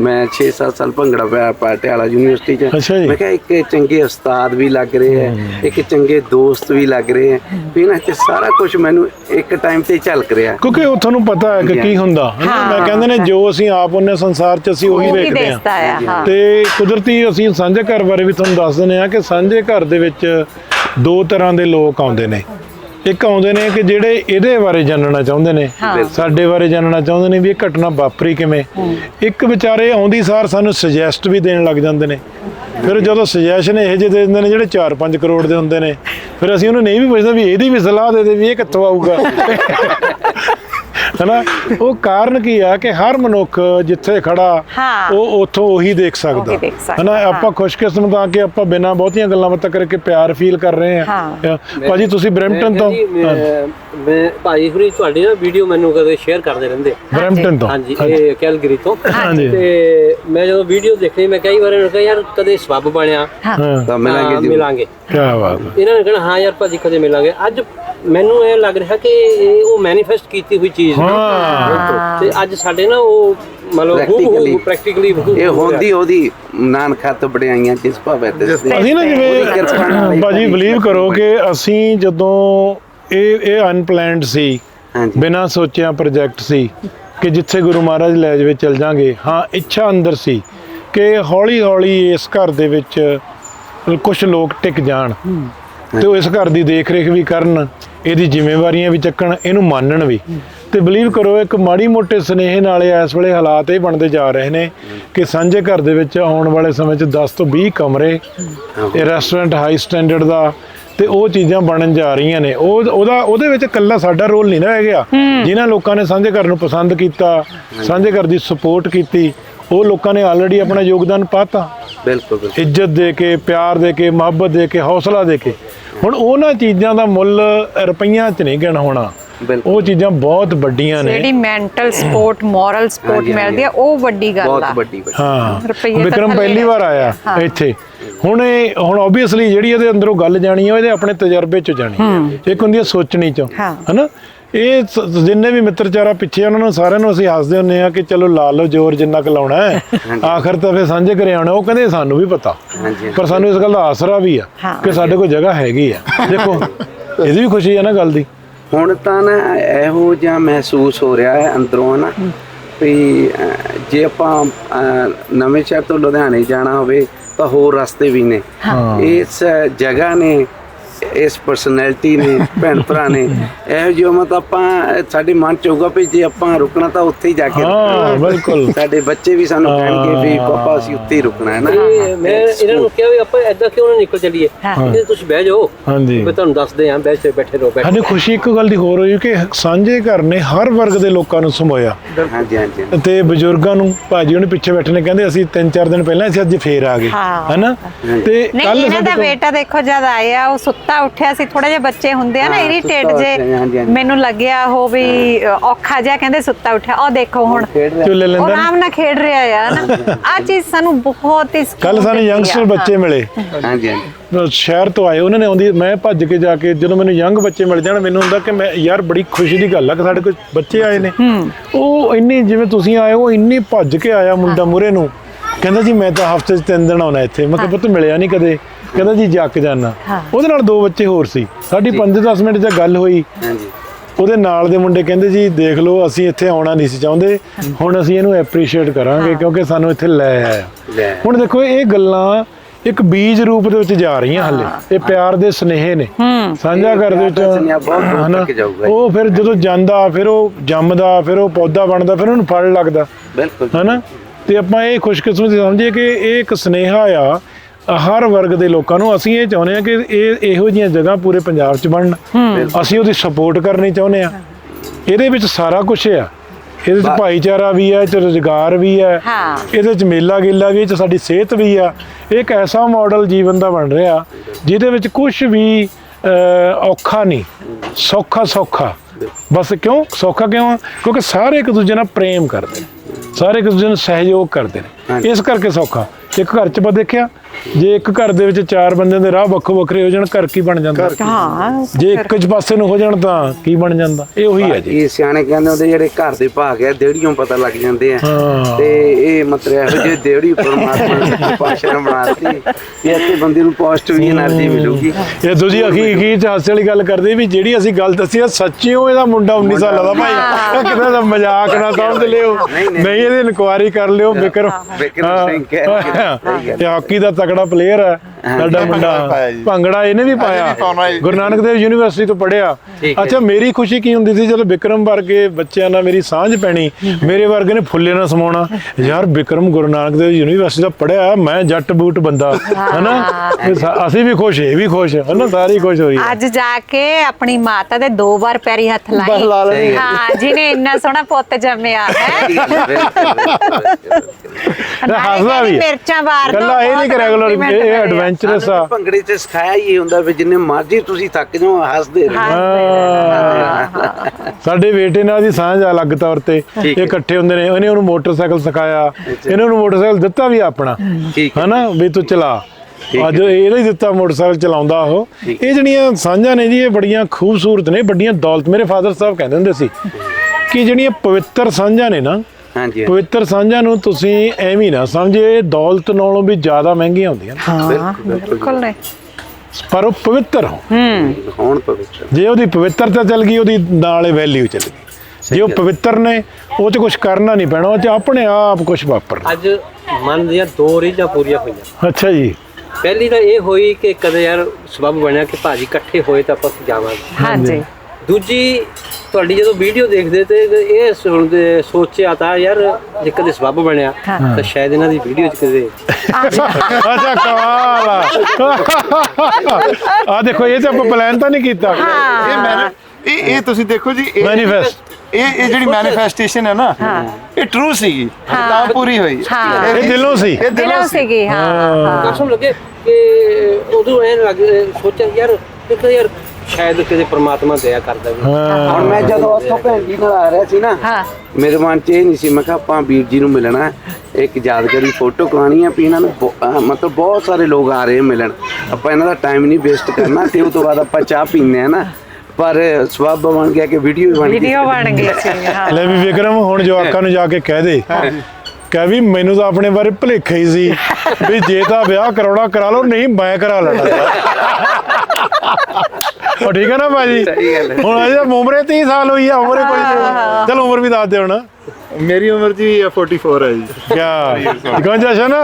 S4: ਮੈਂ 6-7 ਸਾਲ ਭੰਗੜਾ ਪਟਿਆਲਾ ਯੂਨੀਵਰਸਿਟੀ ਚ। ਮੈਂ ਕਿਹਾ ਇੱਕ ਚੰਗੇ ਉਸਤਾਦ ਵੀ ਲੱਗ ਰਹੇ ਹੈ। ਇੱਕ ਚੰਗੇ ਦੋਸਤ ਵੀ ਲੱਗ ਰਹੇ ਹੈ। ਵੀ ਇਹਨਾਂ ਚ ਸਾਰਾ ਕੁਝ ਮੈਨੂੰ ਇੱਕ ਟਾਈਮ ਤੇ ਝਲਕ ਰਿਹਾ।
S1: ਕਿਉਂਕਿ ਉਹ ਤੁਹਾਨੂੰ ਪਤਾ ਹੈ ਕਿ ਕੀ ਹੁੰਦਾ ਹਨਾ? ਮੈਂ ਕਹਿੰਦੇ ਨੇ ਜੋ ਅਸੀਂ ਆਪ ਉਹਨੇ ਸੰਸਾਰ 'ਚ ਅਸੀਂ ਉਹੀ ਵੇਖਦੇ
S2: ਆ।
S1: ਤੇ ਕੁਦਰਤੀ ਅਸੀਂ ਸਾਂਝੇ ਘਰ ਬਾਰੇ ਵੀ ਤੁਹਾਨੂੰ ਦੱਸ ਦਿੰਦੇ ਆ ਕਿ ਸਾਂਝੇ ਘਰ ਦੇ ਵਿੱਚ ਦੋ ਤਰ੍ਹਾਂ ਦੇ ਲੋਕ ਆਉਂਦੇ ਨੇ। ਇੱਕ ਆਉਂਦੇ ਨੇ ਕਿ ਜਿਹੜੇ ਇਹਦੇ ਬਾਰੇ ਜਾਣਨਾ ਚਾਹੁੰਦੇ ਨੇ। ਸਾਡੇ ਬਾਰੇ ਜਾਣਨਾ ਚਾਹੁੰਦੇ ਨੇ ਵੀ ਇਹ ਘਟਨਾ ਵਾਪਰੀ ਕਿਵੇਂ। ਇੱਕ ਵਿਚਾਰੇ ਆਉਂਦੀ ਸਾਰ ਸਾਨੂੰ ਸੁਜੈਸਟ ਵੀ ਦੇਣ ਲੱਗ ਜਾਂਦੇ ਨੇ। ਫਿਰ ਜਦੋਂ ਸੁਜੈਸ਼ਨ ਇਹੋ ਜਿਹੇ ਦੇ ਦਿੰਦੇ ਨੇ ਜਿਹੜੇ 4-5 ਕਰੋੜ ਦੇ ਹੁੰਦੇ ਨੇ। ਫਿਰ ਅਸੀਂ ਉਹਨੂੰ ਨਹੀਂ ਵੀ ਪੁੱਛਦੇ ਵੀ ਇਹਦੀ ਵੀ ਸਲਾਹ ਦੇ ਦੇ ਵੀ ਇਹ ਕਿੱਥੋਂ ਆਊਗਾ। ਹਨਾ? ਉਹ ਕਾਰਨ ਕੀ ਆ ਕਿ ਹਰ ਮਨੁੱਖ ਜਿੱਥੇ ਖੜਾ
S2: ਹਾਂ।
S1: ਉਹ ਉੱਥੋਂ ਉਹੀ ਦੇਖ ਸਕਦਾ।
S2: ਦੇਖ ਸਕਦਾ,
S1: ਹਨਾ?
S2: ਹਾਂ।
S1: ਆਪਾਂ ਖੁਸ਼ਕਿਸਮਤ ਆ ਕਿ ਆਪਾਂ ਬਿਨਾਂ ਬਹੁਤੀਆਂ ਗੱਲਾਂ ਬਾਤਾਂ ਕਰਕੇ ਪਿਆਰ ਫੀਲ ਕਰ ਰਹੇ
S2: ਹਾਂ।
S1: ਹਾਂ। ਭਾਜੀ ਤੁਸੀਂ ਬ੍ਰੈਂਪਟਨ ਤੋਂ?
S6: ਮੈਂ- ਮੈਂ ਭਾਈ ਹੁਰੀ ਤੁਹਾਡੀ ਨਾ ਵੀਡੀਓ ਮੈਨੂੰ ਕਦੇ ਸ਼ੇਅਰ ਕਰਦੇ ਰਹਿੰਦੇ।
S1: ਬ੍ਰੈਂਪਟਨ ਤੋਂ?
S6: ਹਾਂਜੀ ਇਹ ਕੈਲਗਰੀ ਤੋਂ।
S1: ਹਾਂਜੀ।
S6: ਤੇ ਮੈਂ ਜਦੋਂ ਵੀਡੀਓ ਦੇਖਣੀ ਮੈਂ ਕਈ ਵਾਰ ਇਹਨਾਂ ਨੂੰ ਕਿਹਾ ਯਾਰ ਕਦੇ ਸਬੱਬ ਬਣਿਆ?
S1: ਹਾਂ।
S4: ਤਾਂ ਮਿਲਾਂਗੇ ਜੀ
S6: ਮਿਲਾਂਗੇ।
S1: ਕੀ ਬਾਤ ਹੈ।
S6: ਇਹਨਾਂ ਨੇ ਕਹਿਣਾ ਹਾਂ ਯਾਰ ਭਾਜੀ ਕਦੇ ਮਿਲਾਂਗੇ। ਅੱਜ ਮੈਨੂੰ ਇਹ ਲੱਗ ਰਿਹਾ ਕਿ ਇਹ ਉਹ ਮੈਨੀਫੈਸਟ ਕੀਤੀ ਹੋਈ ਚੀਜ਼ ਹੈ।
S1: ਹਾਂ।
S6: ਤੇ ਅੱਜ ਸਾਡੇ ਨਾ ਉਹ ਮਤਲਬ
S4: Practically।
S6: ਪ੍ਰੈਕਟੀਕਲੀ
S4: ਇਹ ਹੁੰਦੀ ਉਹਦੀ ਨਾਨਕਾ ਤੋਂ ਬੜਾਈਆਂ ਜਿਸ ਭਾਵੇਂ ਤੇ
S1: ਅਸੀਂ ਨਾ
S4: ਉਹਦੀ ਕਿਰਪਾ ਨਾਲ
S1: ਜਿਵੇਂ
S4: ਹੀ
S1: ਭਾਜੀ ਬਲੀਵ ਕਰੋ ਕਿ ਅਸੀਂ ਜਦੋਂ ਇਹ ਇਹ ਅਨਪਲੈਨਡ ਸੀ
S4: ਹਾਂਜੀ।
S1: ਬਿਨਾਂ ਸੋਚਿਆ ਪ੍ਰੋਜੈਕਟ ਸੀ ਕਿ ਜਿੱਥੇ ਗੁਰੂ ਮਹਾਰਾਜ ਲੈ ਜਾਵੇ ਚੱਲ ਜਾਾਂਗੇ। ਹਾਂ ਇੱਛਾ ਅੰਦਰ ਸੀ ਕਿ ਹੌਲੀ ਹੌਲੀ ਇਸ ਘਰ ਦੇ ਵਿੱਚ ਕੁਝ ਲੋਕ ਟਿਕ ਜਾਣ। ਤੇ ਉਹ ਇਸ ਘਰ ਦੀ ਦੇਖ ਰੇਖ ਵੀ ਕਰਨ। ਇਹਦੀ ਜ਼ਿੰਮੇਵਾਰੀਆਂ ਵੀ ਚੱਕਣ ਇਹਨੂੰ ਮੰਨਣ ਵੀ। ਤੇ ਬਲੀਵ ਕਰੋ ਇੱਕ ਮਾੜੀ ਮੋਟੇ ਸਨੇਹ ਨਾਲ ਇਸ ਵੇਲੇ ਹਾਲਾਤ ਇਹ ਬਣਦੇ ਜਾ ਰਹੇ ਨੇ ਕਿ ਸਾਂਝੇ ਘਰ ਦੇ ਵਿੱਚ ਆਉਣ ਵਾਲੇ ਸਮੇਂ 'ਚ 10 ਤੋਂ 20 ਕਮਰੇ ਇਹ ਰੈਸਟੋਰੈਂਟ ਹਾਈ ਸਟੈਂਡਰਡ ਦਾ ਤੇ ਉਹ ਚੀਜ਼ਾਂ ਬਣਨ ਜਾ ਰਹੀਆਂ ਨੇ। ਉਹ ਉਹਦਾ ਉਹਦੇ ਵਿੱਚ ਇਕੱਲਾ ਸਾਡਾ ਰੋਲ ਨਹੀਂ ਨਾ ਰਹਿ ਗਿਆ। ਜਿਨ੍ਹਾਂ ਲੋਕਾਂ ਨੇ ਸਾਂਝੇ ਘਰ ਨੂੰ ਪਸੰਦ ਕੀਤਾ ਸਾਂਝੇ ਘਰ ਦੀ ਸਪੋਰਟ ਕੀਤੀ ਉਹ ਲੋਕਾਂ ਨੇ ਆਲਰੇਡੀ ਆਪਣਾ ਯੋਗਦਾਨ ਪਾਤਾ।
S4: ਬਿਲਕੁਲ ਬਿਲਕੁਲ।
S1: ਇੱਜ਼ਤ ਦੇ ਕੇ ਪਿਆਰ ਦੇ ਕੇ ਮੁਹੱਬਤ ਦੇ ਕੇ ਹੌਸਲਾ ਦੇ ਕੇ। ਹੁਣ ਉਹਨਾਂ ਚੀਜ਼ਾਂ ਦਾ ਮੁੱਲ ਰੁਪਈਆਂ 'ਚ ਨਹੀਂ ਗਿਣ ਹੋਣਾ। ਉਹ ਚੀਜ਼ਾਂ ਬਹੁਤ ਵੱਡੀਆਂ
S2: ਜਿਹੜੀ
S1: ਨੇ
S2: ਮੈਂਟਲ ਸਪੋਰਟ ਮੋਰਲ ਸਪੋਰਟ ਮਿਲਦੀ ਆ ਉਹ ਵੱਡੀ ਗੱਲ
S4: ਬਹੁਤ
S2: ਆ
S4: ਵੱਡੀ ਵੱਡੀ।
S1: ਹਾਂ। ਵਿਕਰਮ ਪਹਿਲੀ ਵਾਰ ਆਇਆ
S2: ਹਾਂ।
S1: ਇੱਥੇ। ਹੁਣ ਇਹ ਹੁਣ ਆਬਵੀਅਸਲੀ ਜਿਹੜੀ ਇਹਦੇ ਅੰਦਰੋਂ ਗੱਲ ਜਾਣੀ ਆ ਇਹਦੇ ਆਪਣੇ ਤਜਰਬੇ ਚ ਜਾਣੀ ਆ। ਇੱਕ ਹੁੰਦੀ ਹੈ ਸੋਚਣੀ ਚ
S2: ਹਾਂ।
S1: ਹਨਾ? ਇਹ ਸ- ਜਿੰਨੇ ਵੀ ਮਿੱਤਰਚਾਰਾ ਪਿੱਛੇ ਉਹਨਾਂ ਨੂੰ ਸਾਰਿਆਂ ਨੂੰ ਅਸੀਂ ਹੱਸਦੇ ਹੁੰਨੇ ਆ ਕਿ ਚਲੋ ਲਾ ਲਓ ਜ਼ੋਰ ਜਿੰਨਾ ਕੁ ਲਾਉਣਾ ਹੈ। ਆਖਰ ਤਾਂ ਫੇ ਸਾਂਝੇ ਘਰੇ ਆਉਣਾ ਉਹ ਕਹਿੰਦੇ ਸਾਨੂੰ ਵੀ ਪਤਾ।
S4: ਹਾਂਜੀ।
S1: ਪਰ ਸਾਨੂੰ ਇਸ ਗੱਲ ਦਾ ਆਸਰਾ ਵੀ ਆ
S2: ਹਾਂ।
S1: ਕਿ ਸਾਡੇ ਕੋਲ ਜਗ੍ਹਾ ਹੈਗੀ ਆ। ਦੇਖੋ ਇਹਦੀ ਵੀ ਖੁਸ਼ੀ ਆ ਨਾ ਗੱਲ ਦੀ।
S4: ਹੁਣ ਤਾਂ ਨਾ ਇਹੋ ਜਿਹਾ ਮਹਿਸੂਸ ਹੋ ਰਿਹਾ ਹੈ ਅੰਦਰੋਂ ਨਾ ਵੀ ਅਹ, ਜੇ ਆਪਾਂ ਅਹ, ਨਵੇਂ ਸ਼ਹਿਰ ਤੋਂ ਲੁਧਿਆਣੇ ਜਾਣਾ ਹੋਵੇ ਤਾਂ ਹੋਰ ਰਸਤੇ ਵੀ ਨੇ। ਇਸ ਜਗ੍ਹਾ ਨੇ ਇਸ ਪਰਸਨੈਲਿਟੀ ਨੇ ਭੈਣ ਭਰਾ ਨੇ ਇਹੋ ਜਿਹਾ ਮਤ ਆਪਾਂ ਸਾਡੇ ਮਨ ਚ ਹੋਊਗਾ ਵੀ ਜੇ ਆਪਾਂ ਰੁਕਣਾ ਤਾਂ ਉੱਥੇ ਹੀ ਜਾ ਕੇ
S1: ਹਾਂ। ਬਿਲਕੁਲ।
S4: ਸਾਡੇ ਬੱਚੇ ਵੀ ਸਾਨੂੰ ਕਹਿਣਗੇ ਵੀ ਪਾਪਾ ਅਸੀਂ ਉੱਥੇ ਹੀ ਰੁਕਣਾ ਹੈ ਨਾ।
S6: ਮੈਂ ਇਹਨਾਂ ਨੂੰ ਕਿਹਾ ਵੀ ਆਪਾਂ ਐਦਾਂ ਕਿਉਂ ਨਾ ਨਿਕਲ ਚੱਲੀਏ? ਕਹਿੰਦੇ ਤੁਸੀਂ ਬਹਿ ਜਾਓ।
S1: ਹਾਂਜੀ।
S6: ਮੈਂ ਤੁਹਾਨੂੰ ਦੱਸਦੇ ਆਂ ਬੈਠੇ ਬੈਠੇ ਰਹੋ ਬੈਠੇ
S1: ਸਾਨੂੰ ਖੁਸ਼ੀ ਇੱਕ ਗੱਲ ਦੀ ਹੋਰ ਹੋਈ ਕਿ ਸਾਂਝੇ ਘਰ ਨੇ ਹਰ ਵਰਗ ਦੇ ਲੋਕਾਂ ਨੂੰ ਸਮੋਇਆ
S4: ਹਾਂਜੀ ਹਾਂਜੀ।
S1: ਤੇ ਬਜ਼ੁਰਗਾਂ ਨੂੰ ਭਾਜੀ ਉਹਨੇ ਪਿੱਛੇ ਬੈਠੇ ਨੇ ਕਹਿੰਦੇ ਅਸੀਂ ਤਿੰਨ ਚਾਰ ਦਿਨ ਪਹਿਲਾਂ ਅਸੀਂ ਅੱਜ ਫੇਰ ਆ ਗਏ।
S2: ਹਾਂ।
S1: ਹੈਨਾ? ਤੇ ਕੱਲ
S2: ਇਹਨਾਂ ਦਾ ਬੇਟਾ ਦੇਖੋ ਜਦ ਆਇਆ ਉਹ ਸੁੱਤਾ ਉੱਠਿਆ ਸੀ ਥੋੜੇ ਜਿਹੇ ਬੱਚੇ ਹੁੰਦੇ ਆ ਨਾ
S4: ਹਾਂ,
S2: ਇਰੀਟੇਟ
S4: ਸੁੱਤਾ
S2: ਜੇ
S4: ਉੱਠਿਆ, ਹਾਂਜੀ, ਹਾਂਜੀ।
S2: ਮੈਨੂੰ ਲੱਗਿਆ ਉਹ ਵੀ ਅ, ਔਖਾ ਜਿਹਾ ਕਹਿੰਦੇ ਸੁੱਤਾ ਉੱਠਿਆ। ਉਹ ਦੇਖੋ ਹੁਣ
S4: ਖੇਡ ਰਿਹਾ।
S1: ਝੂਲੇ
S2: ਉਹ
S1: ਲੈਂਦਾ
S2: ਆਰਾਮ ਨਾਲ ਖੇਡ ਰਿਹਾ ਆ ਨਾ ਆ ਚੀਜ਼ ਸਾਨੂੰ ਬਹੁਤ ਹੀ ਸਕੂਨ
S1: ਕੱਲ ਸਾਨੂੰ
S2: ਦਿੰਦੀ ਆ।
S1: ਯੰਗਸਟਰ ਬੱਚੇ ਮਿਲੇ।
S4: ਹਾਂਜੀ ਹਾਂਜੀ।
S1: ਸ਼ਹਿਰ ਤੋਂ ਆਏ ਉਹਨਾਂ ਨੇ ਆਉਂਦੀ ਮੈਂ ਭੱਜ ਕੇ ਜਾ ਕੇ ਜਦੋਂ ਮੈਨੂੰ ਯੰਗ ਬੱਚੇ ਮਿਲ ਜਾਣ ਮੈਨੂੰ ਹੁੰਦਾ ਕਿ ਮੈਂ ਯਾਰ ਬੜੀ ਖੁਸ਼ੀ ਦੀ ਗੱਲ ਆ ਕਿ ਸਾਡੇ ਕੋਲ ਬੱਚੇ ਆਏ ਨੇ। ਉਹ ਇੰਨੀ ਜਿਵੇਂ ਤੁਸੀਂ ਆਏ ਹੋ ਇੰਨੀ ਭੱਜ ਕੇ ਆਇਆ ਮੁੰਡਾ ਮੂਰੇ ਨੂੰ। ਕਹਿੰਦਾ ਜੀ ਮੈਂ ਤਾਂ ਹਫ਼ਤੇ 'ਚ ਤਿੰਨ ਦਿਨ ਆਉਣਾ ਇੱਥੇ। ਮੈਂ ਕਿਹਾ ਪੁੱਤ ਮਿਲਿਆ ਨਹੀਂ ਕਦੇ। ਕਹਿੰਦਾ ਜੀ ਜੱਕ ਜਾਣਾ ਉਹਦੇ ਨਾਲ ਦੋ ਬੱਚੇ ਹੋਰ ਸੀ। ਸਾਡੀ 5-10 ਮਿੰਟ 'ਚ ਗੱਲ ਹੋਈ।
S4: ਹਾਂਜੀ।
S1: ਉਹਦੇ ਨਾਲ ਦੇ ਮੁੰਡੇ ਕਹਿੰਦੇ ਜੀ ਦੇਖ ਲਓ ਅਸੀਂ ਇੱਥੇ ਆਉਣਾ ਨਹੀਂ ਸੀ ਚਾਹੁੰਦੇ। ਹੁਣ ਅਸੀਂ ਇਹਨੂੰ ਐਪਰੀਸ਼ੀਏਟ ਕਰਾਂਗੇ ਕਿਉਂਕਿ ਸਾਨੂੰ ਇੱਥੇ ਲੈ ਆਇਆ।
S4: ਲੈ।
S1: ਹੁਣ ਦੇਖੋ ਇਹ ਗੱਲਾਂ ਇੱਕ ਬੀਜ ਰੂਪ ਦੇ ਵਿੱਚ ਜਾ ਰਹੀਆਂ ਹੱਲੇ। ਇਹ ਪਿਆਰ ਦੇ ਸਨੇਹ ਨੇ। ਸਾਂਝਾ ਘਰ ਦੇ ਵਿੱਚ
S4: ਪਿਆਰ ਦਾ ਸੁਨੇਹਾ ਬਹੁਤ ਦੂਰ
S1: ਹਨਾ,
S4: ਤੱਕ ਜਾਊਗਾ।
S1: ਉਹ ਫਿਰ ਜਦੋਂ ਜਾਂਦਾ ਫਿਰ ਉਹ ਜੰਮਦਾ ਫਿਰ ਉਹ ਪੌਦਾ ਬਣਦਾ ਫਿਰ ਉਹਨੂੰ ਫਲ ਲੱਗਦਾ।
S4: ਬਿਲਕੁਲ।
S1: ਹਨਾ। ਤੇ ਆਪਾਂ ਇਹ ਖੁਸ਼ਕਿਸਮਤੀ ਸਮਝੀਏ ਕਿ ਇਹ ਇੱਕ ਸਨੇਹਾ ਆ ਹਰ ਵਰਗ ਦੇ ਲੋਕਾਂ ਨੂੰ ਅਸੀਂ ਇਹ ਚਾਹੁੰਦੇ ਆ ਕਿ ਇਹ ਇਹੋ ਜਿਹੀਆਂ ਜਗ੍ਹਾ ਪੂਰੇ ਪੰਜਾਬ 'ਚ ਬਣਨ। ਅਸੀਂ ਉਹਦੀ ਸਪੋਰਟ ਕਰਨੀ ਚਾਹੁੰਦੇ ਆ ਇਹਦੇ ਵਿੱਚ ਸਾਰਾ ਕੁਝ ਆ। ਇਹਦੇ 'ਚ ਭਾਈਚਾਰਾ ਵੀ ਹੈ 'ਚ ਰੁਜ਼ਗਾਰ ਵੀ ਹੈ
S2: ਹਾਂ।
S1: ਇਹਦੇ 'ਚ ਮੇਲਾ ਗੇਲਾ ਵੀ ਇਹ 'ਚ ਸਾਡੀ ਸਿਹਤ ਵੀ ਆ। ਇੱਕ ਐਸਾ ਮਾਡਲ ਜੀਵਨ ਦਾ ਬਣ ਰਿਹਾ ਜਿਹਦੇ ਵਿੱਚ ਕੁਝ ਵੀ ਔਖਾ ਨਹੀਂ। ਸੌਖਾ ਸੌਖਾ। ਬਸ ਕਿਉਂ? ਸੌਖਾ ਕਿਉਂ? ਆ? ਕਿਉਂਕਿ ਸਾਰੇ ਇੱਕ ਦੂਜੇ ਨਾਲ ਪ੍ਰੇਮ ਕਰਦੇ ਨੇ। ਸਾਰੇ ਇੱਕ ਦੂਜੇ ਨੂੰ ਸਹਿਯੋਗ ਕਰਦੇ ਨੇ। ਇਸ ਕਰਕੇ ਸੌਖਾ। ਇੱਕ ਘਰ 'ਚ ਮੈਂ ਦੇਖਿਆ ਜੇ ਇੱਕ ਘਰ ਦੇ ਵਿੱਚ ਚਾਰ ਬੰਦਿਆਂ ਦੇ ਰਾਹ ਵੱਖੋ ਵੱਖਰੇ ਹੋ ਜਾਣ ਘਰ ਕੀ ਬਣ ਜਾਂਦਾ?
S2: ਹਾਂ
S1: ਜੇ ਇੱਕ ਚ ਪਾਸੇ ਨੂੰ ਹੋ ਜਾਣ ਤਾਂ ਕੀ ਬਣ ਜਾਂਦਾ? ਇਹ ਉਹੀ ਹੈ ਜੀ।
S4: ਇਹ ਸਿਆਣੇ ਕਹਿੰਦੇ ਉਹਦੇ ਜਿਹੜੇ ਘਰ ਦੇ ਭਾਗ ਹੈ ਦੇੜੀਆਂ ਪਤਾ ਲੱਗ ਜਾਂਦੇ ਆ। ਤੇ ਇਹ ਮਤਲਬ ਇਹੋ ਜਿਹੇ ਦੇੜੀ ਪਰਮਾਤਮਾ ਪਾਸ਼ਾ ਬਣਾਤੀ ਵੀ ਇੱਥੇ ਬੰਦੇ ਨੂੰ ਪੋਜ਼ਿਟਿਵ એનર્ਜੀ ਮਿਲੂਗੀ।
S1: ਇਹ ਦੂਜੀ ਹਕੀਕੀ ਚ ਹਾਸੇ ਵਾਲੀ ਗੱਲ ਕਰਦੇ ਵੀ ਜਿਹੜੀ ਅਸੀਂ ਗੱਲ ਦੱਸੀ ਆ ਸੱਚੀ ਉਹ ਇਹਦਾ ਮੁੰਡਾ 19 ਸਾਲ ਦਾ ਭਾਈ ਇਹ ਕਿਤੇ ਦਾ ਮਜ਼ਾਕ ਨਾ ਸਮਝ ਲਿਓ।
S4: ਨਹੀਂ
S1: ਇਹਦੀ ਇਨਕੁਆਰੀ ਕਰ ਲਿਓ ਬਿਕਰ
S4: ਬਿਕਰਮ ਸਿੰਘ ਕਹਿ ਗੱਲ।
S1: ਇਹ ਹਾਕੀ ਦਾ ਤਕੜਾ ਪਲੇਅਰ ਹੈ ਸਾਡਾ ਮੁੰਡਾ
S5: ਪਾਇਆ ਜੀ।
S1: ਭੰਗੜਾ ਇਹਨੇ ਵੀ ਪਾਇਆ।
S5: ਪਾਉਣਾ ਜੀ।
S1: ਗੁਰੂ ਨਾਨਕ ਦੇਵ ਯੂਨੀਵਰਸਿਟੀ ਤੋਂ ਪੜਿਆ
S4: ਠੀਕ ਹੈ
S1: ਅੱਛਾ ਮੇਰੀ ਖੁਸ਼ੀ ਕੀ ਹੁੰਦੀ ਸੀ? ਜਦੋਂ ਵਿਕਰਮ ਵਰਗੇ ਬੱਚਿਆਂ ਨਾਲ ਮੇਰੀ ਸਾਂਝ ਪੈਣੀ। ਮੇਰੇ ਵਰਗੇ ਨੇ ਫੁੱਲੇ ਨਾਲ ਸਮਾਉਣਾ। ਯਾਰ ਵਿਕਰਮ ਗੁਰੂ ਨਾਨਕ ਦੇਵ ਯੂਨੀਵਰਸਿਟੀ ਦਾ ਪੜਿਆ ਮੈਂ ਜੱਟ ਬੂਟ ਬੰਦਾ। ਹਨਾ? ਇਹ ਸਾ- ਅਸੀਂ ਵੀ ਖੁਸ਼ ਇਹ ਵੀ ਖੁਸ਼ ਹਨਾ? ਸਾਰੇ ਖੁਸ਼ ਹੋਈ
S2: ਅੱਜ ਜਾ ਕੇ ਆਪਣੀ ਮਾਤਾ ਦੇ ਦੋ ਵਾਰ ਪੈਰੀ ਹੱਥ ਲਾਏ।
S5: ਲਾ ਲੈਣੀ ਹੈ।
S2: ਜਿਹਨੇ ਇੰਨਾ ਸੋਹਣਾ ਪੁੱਤ ਜੰਮਿਆ ਹੈ।
S1: ਹੱਸਦਾ ਵੀ ਹੈ।
S2: ਮਿਰਚਾਂ ਵਾਰ ਦੋ,
S1: ਕੱਲਾ ਇਹ ਨਹੀਂ ਕਿ ਰੈਗੂਲਰ ਇਹ
S2: ਆ।
S1: ਐਡਵੈਂਚਰਸ ਆ।
S4: ਭੰਗੜੇ ਚ ਸਿਖਾਇਆ ਹੀ ਇਹ ਹੁੰਦਾ ਵੀ ਜਿੰਨੇ ਮਰਜ਼ੀ ਤੁਸੀਂ ਥੱਕ ਜਾਓ ਹੱਸਦੇ ਰਹੋ।
S1: ਹਾਂ। ਸਾਡੇ ਬੇਟੇ ਨਾਲ ਦੀ ਸਾਂਝ ਆ ਅਲੱਗ ਤੌਰ ਤੇ। ਇਹ। ਇਕੱਠੇ ਹੁੰਦੇ ਨੇ ਇਹਨੇ ਉਹਨੂੰ ਮੋਟਰਸਾਈਕਲ ਸਿਖਾਇਆ ਇਹਨਾਂ ਨੂੰ ਮੋਟਰਸਾਈਕਲ ਦਿੱਤਾ ਵੀ ਆਪਣਾ। ਹਨਾ? ਵੀ ਤੂੰ ਚਲਾ। ਅੱਜ ਇਹਦਾ ਹੀ ਦਿੱਤਾ ਮੋਟਰਸਾਈਕਲ ਚਲਾਉਂਦਾ ਉਹ। ਇਹ ਜਿਹੜੀਆਂ ਸਾਂਝਾਂ ਨੇ ਜੀ ਇਹ ਬੜੀਆਂ ਖੂਬਸੂਰਤ ਨੇ ਵੱਡੀਆਂ ਦੌਲਤ। ਮੇਰੇ ਫਾਦਰ ਸਾਹਿਬ ਕਹਿੰਦੇ ਹੁੰਦੇ ਸੀ ਕਿ ਜਿਹੜੀਆਂ ਪਵਿੱਤਰ ਸਾਂਝਾਂ ਨੇ ਨਾ
S4: ਹਾਂਜੀ
S1: ਪਵਿੱਤਰ ਸਾਂਝਾਂ ਨੂੰ ਤੁਸੀਂ ਐਵੇਂ ਨਾ ਸਮਝੇ ਦੌਲਤ ਨਾਲੋਂ ਵੀ ਜ਼ਿਆਦਾ ਮਹਿੰਗੀਆਂ ਹੁੰਦੀਆਂ ਨੇ।
S2: ਹਾਂ ਬਿਲਕੁਲ ਨਹੀਂ
S1: ਪਰ ਉਹ ਪਵਿੱਤਰ ਹੋ।
S4: ਹੁਣ ਪਵਿੱਤਰ।
S1: ਜੇ ਉਹਦੀ ਪਵਿੱਤਰਤਾ ਚੱਲ ਗਈ ਉਹਦੀ ਨਾਲੇ ਵੈਲਿਊ ਚੱਲ ਗਈ। ਜੇ ਉਹ ਪਵਿੱਤਰ ਨੇ ਉਹ ਤੇ ਕੁਝ ਕਰਨਾ ਨਹੀਂ ਪੈਣਾ ਉਹ ਤੇ ਆਪਣੇ ਆਪ ਕੁਝ ਵਾਪਰਨਾ।
S6: ਅੱਜ ਮਨ ਦੀਆਂ ਦੋ ਰੀਝਾਂ ਪੂਰੀਆਂ ਹੋਈਆਂ।
S1: ਅੱਛਾ ਜੀ।
S6: ਪਹਿਲੀ ਤਾਂ ਇਹ ਹੋਈ ਕਿ ਕਦੇ ਯਾਰ ਸਬਬ ਬਣਿਆ ਕਿ ਭਾਜੀ ਇਕੱਠੇ ਹੋਏ ਤਾਂ ਆਪਾਂ ਜਾਵਾਂਗੇ।
S2: ਹਾਂਜੀ।
S6: ਦੂਜੀ ਤੁਹਾਡੀ ਜਦੋਂ ਵੀਡੀਓ ਦੇਖਦੇ ਤੇ ਇਹ ਸੁਣਦੇ ਸੋਚਿਆ ਤਾਂ ਯਾਰ ਜੇ ਕਦੇ ਸਬਬ ਬਣਿਆ ਤਾਂ ਸ਼ਾਇਦ ਇਹਨਾਂ ਦੀ ਵੀਡੀਓ 'ਚ ਕਦੇ
S1: ਅੱਛਾ ਕਮਾਲ ਆ। ਆ ਦੇਖੋ ਇਹ ਤਾਂ ਆਪਾਂ ਪਲਾਨ ਤਾਂ ਨਹੀਂ ਕੀਤਾ।
S5: ਇਹ ਮੈਨ ਇਹ ਇਹ ਤੁਸੀਂ ਦੇਖੋ ਜੀ ਇਹ
S1: Manifest।
S5: ਇਹ ਇਹ ਜਿਹੜੀ ਮੈਨੀਫੈਸਟੇਸ਼ਨ ਹੈ ਨਾ ਇਹ ਟਰੂ ਸੀਗੀ ਤਾਂ ਪੂਰੀ ਹੋਈ।
S2: ਹਾਂ।
S1: ਇਹ ਦਿਲੋਂ ਸੀ।
S5: ਇਹ
S2: ਦਿਲੋਂ ਸੀਗੀ ਹਾਂ। ਹਾਂ।
S6: ਕਸਮ ਲੱਗੇ ਕਿ ਉਦੋਂ ਐ ਲੱਗ ਸੋਚਿਆ ਯਾਰ ਕਿ ਕਦੇ ਯਾਰ ਸ਼ਾਇਦ ਕਿਤੇ ਪ੍ਰਮਾਤਮਾ ਦਇਆ ਕਰਦਾ ਵੀ।
S1: ਹਾਂ।
S4: ਹੁਣ ਮੈਂ ਜਦੋਂ ਉੱਥੋਂ ਭੈਣ ਜੀ ਨਾਲ ਆ ਰਿਹਾ ਸੀ ਨਾ
S2: ਹਾਂ।
S4: ਮੇਰੇ ਮਨ 'ਚ ਇਹ ਨਹੀਂ ਸੀ ਮੈਂ ਕਿਹਾ ਆਪਾਂ ਵੀਰ ਜੀ ਨੂੰ ਮਿਲਣਾ ਇੱਕ ਯਾਦਗਾਰੀ ਫੋਟੋ ਕਰਾਣੀ ਆ ਵੀ ਇਹਨਾਂ ਨੂੰ ਬਹੁ- ਅਹ ਮਤਲਬ ਬਹੁਤ ਸਾਰੇ ਲੋਕ ਆ ਰਹੇ ਮਿਲਣ। ਆਪਾਂ ਇਹਨਾਂ ਦਾ ਟਾਈਮ ਨਹੀਂ ਵੇਸਟ ਕਰਨਾ ਤੇ ਉਹ ਤੋਂ ਬਾਅਦ ਆਪਾਂ ਚਾਹ ਪੀਂਦੇ ਆ ਨਾ। ਪਰ ਸਵਾਬ ਬਣ ਗਿਆ ਕਿ ਵੀਡੀਓ ਵੀ ਬਣ ਗਈ।
S2: ਵੀਡੀਓ ਬਣ ਗਈ ਸੀ ਹਾਂ।
S1: ਲੈ ਵੀ ਵਿਕਰਮ ਹੁਣ ਜਵਾਕਾਂ ਨੂੰ ਜਾ ਕੇ ਕਹਿ ਦੇ। ਕਹਿ ਵੀ ਮੈਨੂੰ ਤਾਂ ਆਪਣੇ ਬਾਰੇ ਭੁਲੇਖਾ ਹੀ ਸੀ ਵੀ ਜੇ ਤਾਂ ਵਿਆਹ ਕਰਾਉਣਾ ਕਰਾ ਲਓ ਨਹੀਂ ਮੈਂ ਕਰਾ ਲੈਣਾ। ਉਹ ਠੀਕ ਹੈ ਨਾ ਭਾਜੀ?
S4: ਸਹੀ ਗੱਲ ਹੈ।
S1: ਹੁਣ ਅਜੇ ਉਮਰੇ 30 ਸਾਲ ਹੋਈ ਆ ਉਮਰੇ ਕੋਈ ਚਲ ਉਮਰ ਵੀ ਦੱਸ ਦੇ ਹੁਣ
S5: ਮੇਰੀ ਉਮਰ ਜੀ 44 ਹੈ ਜੀ।
S1: ਕਿਆ? ਕਿਉਂ ਜਸ਼ਨ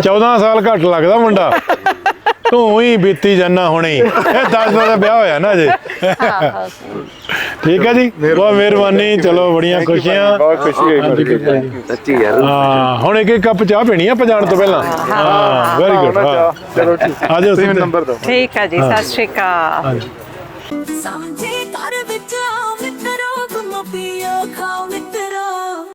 S1: 14 ਸਾਲ ਘੱਟ ਲੱਗਦਾ ਮੁੰਡਾ। ਤੂੰ ਹੀ ਬੀਤੀ ਜੰਨਾ ਹੁਣੇ। ਹੀ। ਇਹ 10 ਦਾ ਵਿਆਹ ਹੋਇਆ ਨਾ ਅਜੇ। ਠੀਕ ਹੈ ਜੀ ਬਹੁਤ ਮਿਹਰਬਾਨੀ ਚਲੋ ਬੜੀਆਂ ਖੁਸ਼ੀਆਂ।
S5: ਬਹੁਤ ਖੁਸ਼ੀ ਹੋਈ
S1: ਹਾਂਜੀ।
S4: ਸੱਚੀ ਯਾਰ
S1: ਹਾਂ ਹੁਣ ਇੱਕ ਇੱਕ ਕੱਪ ਚਾਹ ਪੀਣੀ ਆ ਆਪਾਂ ਜਾਣ ਤੋਂ ਪਹਿਲਾਂ? ਹਾਂ ਵੈਰੀ ਗੁੱਡ ਹਾਂ
S5: ਚਲੋ ਠੀਕ।
S1: ਆ ਜਾਓ
S5: ਤੁਸੀਂ
S1: ਸਿੱਧੇ।
S5: ਨੰਬਰ ਦਿਓ।
S2: ਠੀਕ ਹੈ ਜੀ ਸਤਿ ਸ਼੍ਰੀ ਅਕਾਲ।
S3: ਸਾਂਝੇ ਘਰ ਵਿੱਚ ਆਓ ਮਿੱਤਰੋ ਗੁੰਮੋ ਪੀਓ ਖਾਓ ਮਿੱਤਰੋ।